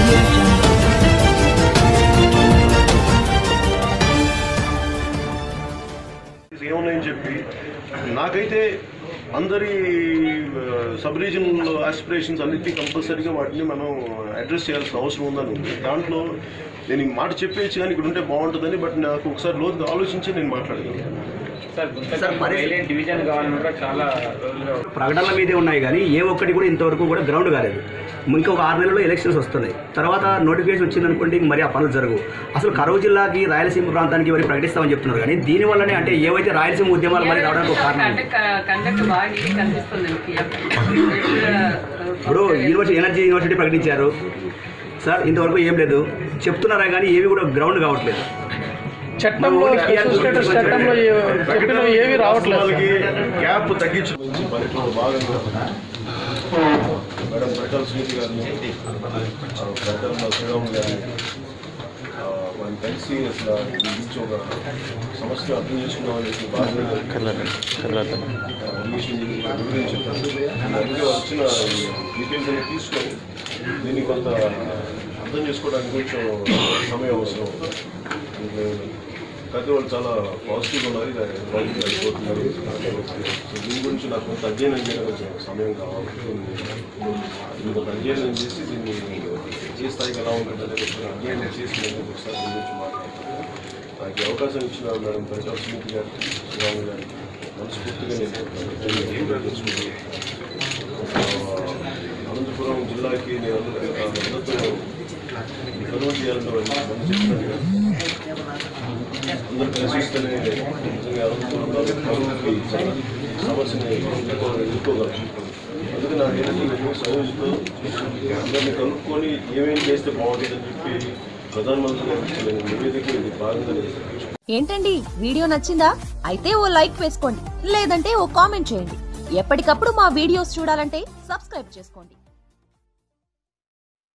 Thank you. ఏమున్నాయని చెప్పి నాకైతే అందరి సబ్ రీజనల్ ఆస్పిరేషన్స్ అన్నిటినీ కంపల్సరీగా వాటిని మనం అడ్రస్ చేయాల్సిన అవసరం ఉందని ఉంది. దాంట్లో నేను ఈ మాట చెప్పేసి కానీ ఇక్కడ ఉంటే బాగుంటుందని బట్ నాకు ఒకసారి లోతుగా ఆలోచించి నేను మాట్లాడగలను. ప్రకటనల మీదే ఉన్నాయి కానీ ఏ ఒక్కటి కూడా ఇంతవరకు కూడా గ్రౌండ్ కాలేదు. ఇంకొక ఆరు నెలల్లో ఎలక్షన్స్ వస్తున్నాయి. తర్వాత నోటిఫికేషన్ వచ్చిందనుకోండి మరి ఆ పనులు జరగవు. అసలు కరువు జిల్లాకి రాయలసీమ ప్రాంతానికి మరి ప్రకటిస్తామని చెప్తున్నారు కానీ దీనివల్లనే అంటే ఏవైతే రాయలసీమ ఉద్యమాలు మరి ఇప్పుడు యూనివర్సిటీ ఎనర్జీ యూనివర్సిటీ ప్రకటించారు. సార్ ఇంతవరకు ఏం లేదు. చెప్తున్నారా కానీ ఏవి కూడా గ్రౌండ్ కావట్లేదు. చట్టంలో చట్టంలో చెప్పినవి ఏవి రావట్లేదు వాళ్ళకి గ్యాప్ తగ్గించు. మేడం ప్రకాల్ స్మృతి గారిని ప్రకాల్ శ్రీరామ్ గారిని వాళ్ళని కలిసి అసలు గురించి ఒక సమస్య అర్థం చేసుకున్నామని చెప్పి బాగా అందుకే వచ్చిన డీటెయిల్స్ తీసుకొని దీన్ని కొంత అర్థం చేసుకోవడానికి కొంచెం సమయం అవసరం. కాకపోతే వాళ్ళు చాలా పాజిటివ్ ఉన్నారు పాజిటివ్ అయిపోతున్నారు సో దీని గురించి నాకు కొంత అధ్యయనం చేయడం కొంచెం సమయం కావాలి. దీన్ని కొంత అధ్యయనం చేసి దీన్ని ఏ స్థాయికి ఎలా ఉంటుంది అనేది కొంచెం అధ్యయనం చేసి నేను ఒకసారి దీని గురించి మాట్లాడుతున్నాను నాకు ఈ అవకాశం ఇచ్చిన మేడం పరిటాల స్మృతి గారికి శ్రీరాము గారికి మనస్ఫూర్తిగా నేను చేసుకుంటున్నాను ఆ, అనంతపురం జిల్లాకి నేను ఆ మద్దతు కరువు చేయాలని మనం చెప్పినట్టుగా అందరూ కలిసిస్తేనే నిజంగా అనంతపురంలో కరువుకి సమస్యని ఎదుర్కోగలం అందుకే నా ఏంటంటే నేను అందరినీ కనుక్కొని ఏమేమి చేస్తే బాగుంటుందని చెప్పి ప్రధానమంత్రి గారికి నివేదిక ఇది భాగంగా ఏంటండి? వీడియో నచ్చిందా? అయితే ఓ లైక్ వేసుకోండి. లేదంటే ఓ కామెంట్ చేయండి. ఎప్పటికప్పుడు మా వీడియోస్ చూడాలంటే సబ్స్క్రైబ్ చేసుకోండి.